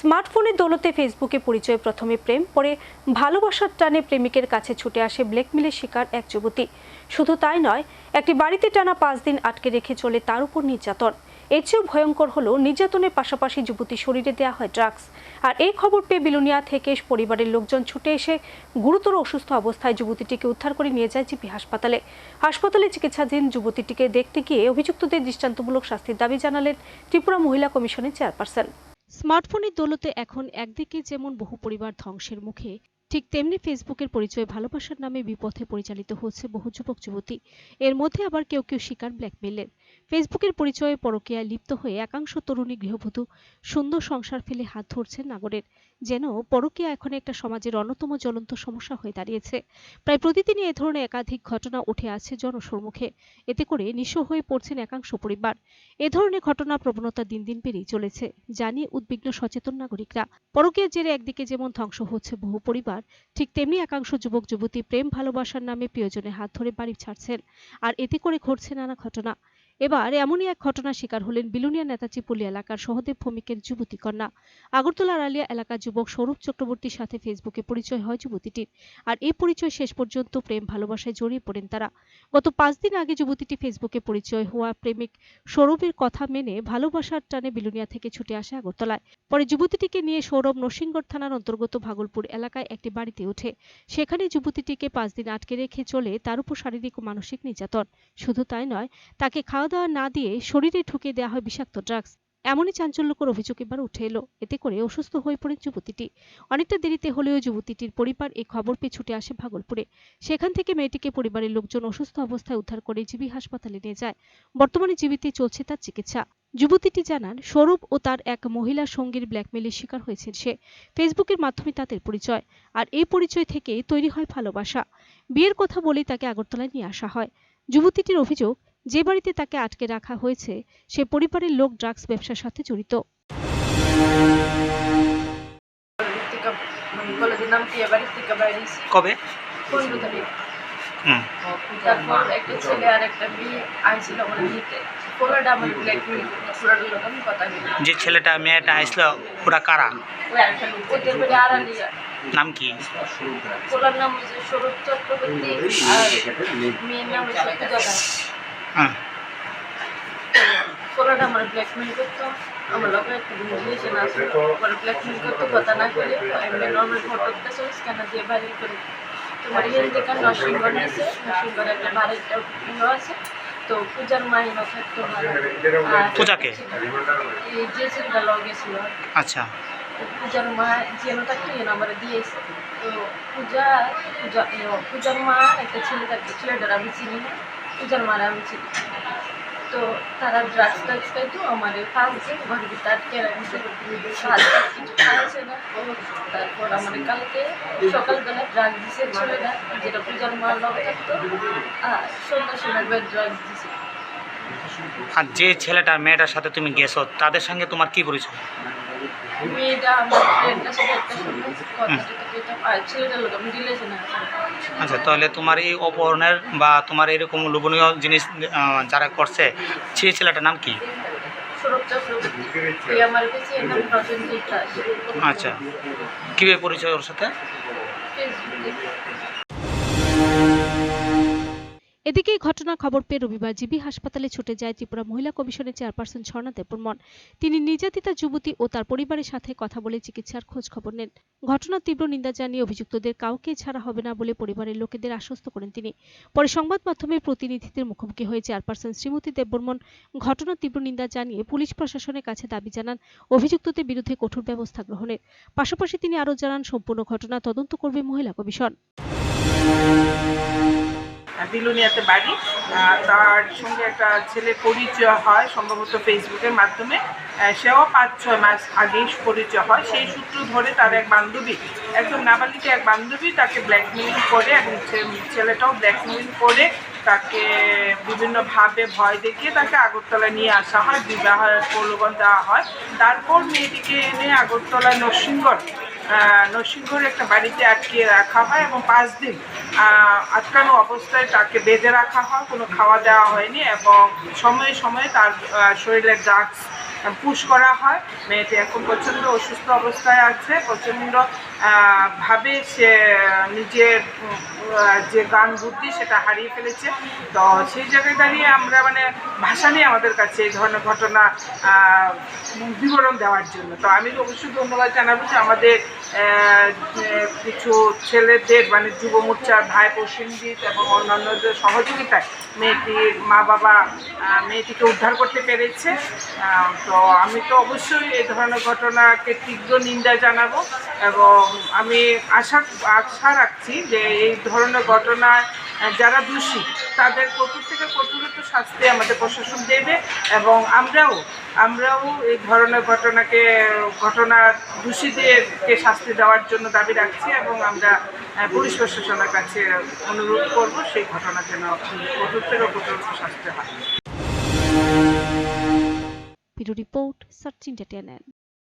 স্মার্টফোনের দৌলতে ফেসবুকে পরিচয় প্রথমে প্রেম, পরে ভালোবাসার টানে প্রেমিকের কাছে ছুটে আসে ব্ল্যাকমেলের শিকার এক যুবতী। শুধু তাই নয়, একটি বাড়িতে টানা পাঁচ দিন আটকে রেখে চলে তার উপর নির্যাতন। এর চেয়েও ভয়ঙ্কর হলো নির্যাতনের পাশাপাশি যুবতী শরীরে দেওয়া হয় ড্রাগস। আর এই খবর পেয়ে বিলুনিয়া থেকে পরিবারের লোকজন ছুটে এসে গুরুতর অসুস্থ অবস্থায় যুবতীটিকে উদ্ধার করে নিয়ে যায় জিপি হাসপাতালে। হাসপাতালে চিকিৎসাধীন যুবতীটিকে দেখতে গিয়ে অভিযুক্তদের দৃষ্টান্তমূলক শাস্তির দাবি জানালেন ত্রিপুরা মহিলা কমিশনের চেয়ারপারসন। স্মার্টফোনের দৌলতে এখন একদিকে যেমন বহু পরিবার ধ্বংসের মুখে ঠিক তেমনি ফেসবুকের পরিচয় ভালোবাসার নামে বিপথে পরিচালিত হচ্ছে বহু যুবক, যুবতী। এর মধ্যে আবার কেউ কেউ শিকার ব্ল্যাকমেলের ফেসবুকের পরিচয়ে পরকীয়ায় লিপ্ত হয়ে একাংশ তরুণী গৃহবধূ সুন্দর সংসার ফেলে হাত ধরছেন নাগরের। যেন পরকীয়া এখন একটা সমাজের অন্যতম জ্বলন্ত সমস্যা হয়ে দাঁড়িয়েছে। প্রায় প্রতিদিনই এ ধরনের একাধিক ঘটনা উঠে আসছে জনসম্মুখে। এতে করে নিঃস্ব হয়ে পড়ছেন একাংশ পরিবার। এ ধরনের ঘটনা প্রবণতা দিন দিন বেড়েই চলেছে, জানিয়ে উদ্বিগ্ন সচেতন নাগরিকরা। পরকীয়ার জেরে একদিকে যেমন ধ্বংস হচ্ছে বহু পরিবার ঠিক তেমনি একাংশ যুবক, যুবতী প্রেম, ভালোবাসার নামে প্রিয়জনের হাত ধরে বাড়ি ছাড়ছেন। আর এতে করে ঘটছে নানা ঘটনা। এবার এমনই এক ঘটনার শিকার হলেন বিলুনিয়া নেতাজি পল্লী এলাকার সহদেব ভৌমিকের যুবতী কন্যা। আগরতলা আড়ালিয়া এলাকার যুবক স্বরূপ চক্রবর্তীর সাথে ফেসবুকে পরিচয় হয় যুবতীটির। আর এই পরিচয় শেষ পর্যন্ত প্রেম, ভালোবাসায় জড়িয়ে পড়েন তারা। গত পাঁচ দিন আগে যুবতীটি ফেসবুকে পরিচয় হওয়া প্রেমিক সৌরভের কথা মেনে ভালোবাসার টানে বিলুনিয়া থেকে ছুটে আসে আগরতলায়। পরে যুবতীটিকে নিয়ে সৌরভ নরসিংগড় থানার অন্তর্গত ভাগলপুর এলাকায় একটি বাড়িতে ওঠে। সেখানে যুবতীটিকে পাঁচ দিন আটকে রেখে চলে, তার উপর শারীরিক ও মানসিক নির্যাতন। শুধু তাই নয়, তাকে খাওয়া দাওয়া না দিয়ে শরীরে ঢুকিয়ে দেওয়া হয় বিষাক্ত ড্রাগস এমনই চাঞ্চল্যকর অভিযোগ এবার উঠে এলো। এতে করে অসুস্থ হয়ে পড়েন যুবতীটি। অনেকটা দেরিতে হলেও যুবতীটির পরিবার এই খবর পেয়ে ছুটে আসে ভাগলপুরে। সেখান থেকে মেয়েটিকে পরিবারের লোকজন অসুস্থ অবস্থায় উদ্ধার করে জিবি হাসপাতালে নিয়ে যায়। বর্তমানে জীবিতে চলছে তার চিকিৎসা। যুবতীটি জানান স্বরূপ ও তার এক মহিলা সঙ্গীর ব্ল্যাকমেলের শিকার হয়েছেন সে। ফেসবুকের মাধ্যমে তাদের পরিচয়। আর এই পরিচয় থেকে তৈরি হয় ভালোবাসা। বিয়ের কথা বলেই তাকে আগরতলায় নিয়ে আসা হয়। যুবতীটির অভিযোগ যে বাড়িতে তাকে আটকে রাখা হয়েছে সে পরিবারের লোক ড্রাগস ব্যবসার সাথে জড়িত। মানে কলেজের নাম কি? বাড়ি থেকে বাইরেছি কবে? পনেরো তারিখ। হুম। তারপর একটা ছেলে আর একটা মেয়ে আইছিল আমার নিতে পোলাটা আমার ব্ল্যাকমেল পোলাটার লোক আমি কথা বলি যে ছেলেটা মেয়েটা আসলো ওরা কারা? ওদের বাড়ি আড়ালিয়া নাম কি? পোলার নাম হচ্ছে সৌরভ চক্রবর্তী আর মেয়ের নাম হচ্ছে পূজা দাস। হ্যাঁ। পোলাটা আমার ব্ল্যাকমেল করতো। আমার লোকের একটা রিলেশন আছে পরে ব্ল্যাকমেল করতো কথা না করে এমনি নর্মাল ফটোটা সব স্ক্যানার দিয়ে ভাইরাল করে? তোমার ইয়ে দেখা নরসিংগড় আছে নরসিংগড়ে একটা বাড়িটা আছে। তো পূজার মাহিনা থাকতো পূজাকে? এই যে লগে আচ্ছা। পূজার মা যেন থাকতো যেন আমার দিয়েছে। তো পূজা পূজা পূজার মা একটা ছেলে থাকতো ছেলেটার আমি চিনি না। পূজার মারা চিনি তো তারা ড্রাগস টাগস খাইতো আমার পাঁচ দিন ঘরের ভিতরে আটকে রাখছে কিছু খাওয়াছে না। তারপর আমার কালকে সকালবেলা ড্রাগস দিছে ছেলেটা যেটা পূজার মা লগ থাকতো। আর সন্ধ্যা সময় ড্রাগস দিছে। আর যে ছেলেটা মেয়েটার সাথে তুমি গেছো, তাদের সঙ্গে তোমার কি পরিচয়? মেয়েটা আমার ফ্রেন্ডটার সাথে একটা কথা আর ছেলেটার লোক আমি রিলেশনে আছি। আচ্ছা তাহলে তোমার এই অপহরণের বা তোমার এরকম লোভনীয় জিনিস আহ, যারা করছে সেই ছেলেটার নাম কি? সৌরভ চক্রবর্তী এই আমার কাছে এর নাম রজনীজিৎ দাস। আচ্ছা। কীভাবে পরিচয় ওর সাথে? ফেসবুকে এদিকে এই ঘটনার খবর পেয়ে রবিবার জিবি হাসপাতালে ছুটে যায় ত্রিপুরা মহিলা কমিশনের চেয়ারপারসন ঝর্ণা দেববর্মন। তিনি নির্যাতিতা যুবতী ও তার পরিবারের সাথে কথা বলে চিকিৎসার খোঁজ খবর নেন। ঘটনার তীব্র নিন্দা জানিয়ে অভিযুক্তদের কাউকে ছাড়া হবে না বলে পরিবারের লোকেদের আশ্বস্ত করেন তিনি। পরে সংবাদ মাধ্যমের প্রতিনিধিদের মুখোমুখি হয়ে চেয়ারপারসন শ্রীমতী দেববর্মন ঘটনার তীব্র নিন্দা জানিয়ে পুলিশ প্রশাসনের কাছে দাবি জানান, অভিযুক্তদের বিরুদ্ধে কঠোর ব্যবস্থা গ্রহণের। পাশাপাশি তিনি আরও জানান, সম্পূর্ণ ঘটনা তদন্ত করবে মহিলা কমিশন। বিলুনিয়াতে বাড়ি। তার সঙ্গে একটা ছেলে পরিচয় হয়, সম্ভবত ফেসবুকের মাধ্যমে। সেও পাঁচ ছয় মাস আগেই পরিচয় হয়। সেই সূত্র ধরে তার এক বান্ধবী একদম নাবালিকা এক বান্ধবী তাকে ব্ল্যাকমেইল করে এবং ছেলেটাও ব্ল্যাকমেইল করে তাকে বিভিন্নভাবে ভয় দেখিয়ে তাকে আগরতলায় নিয়ে আসা হয় বিবাহের প্রলোভন দেওয়া হয়। তারপর মেয়েটিকে এনে আগরতলা নরসিংগড় নরসিংহর একটা বাড়িতে আটকিয়ে রাখা হয় এবং পাঁচ দিন আটকানো অবস্থায় তাকে বেঁধে রাখা হয়। কোনো খাওয়া দেওয়া হয়নি এবং সময়ে সময়ে তার শরীরে ড্রাগস পুশ করা হয়। মেয়েটি এখন প্রচণ্ড অসুস্থ অবস্থায় আছে, প্রচণ্ড ভাবে সে নিজের যে গান বুদ্ধি সেটা হারিয়ে ফেলেছে। তো সেই জায়গায় দাঁড়িয়ে আমরা মানে ভাষা নেই আমাদের কাছে এই ধরনের ঘটনা বিবরণ দেওয়ার জন্য। তো আমি অবশ্যই ধন্যবাদ জানাব যে আমাদের কিছু ছেলেদের মানে যুব মোর্চার ভাই প্রসেনজিৎ এবং অন্যান্যদের সহযোগিতায় মেয়েটির মা বাবা মেয়েটিকে উদ্ধার করতে পেরেছে। তো আমি তো অবশ্যই এই ধরনের ঘটনাকে তীব্র নিন্দা জানাব এবং আমি আশা আশা রাখছি যে এই ধরনের ঘটনায় যারা দোষী, তাদের কঠোর থেকে কঠোরতর শাস্তি আমাদের প্রশাসন দেবে এবং আমরাও আমরাও এই ধরনের ঘটনাকে ঘটনার দোষীদেরকে শাস্তি দেওয়ার জন্য দাবি রাখছি এবং আমরা পুলিশ প্রশাসনের কাছে অনুরোধ করব সেই ঘটনা যেন কঠোর থেকে কঠোর শাস্তি হয়। Report search India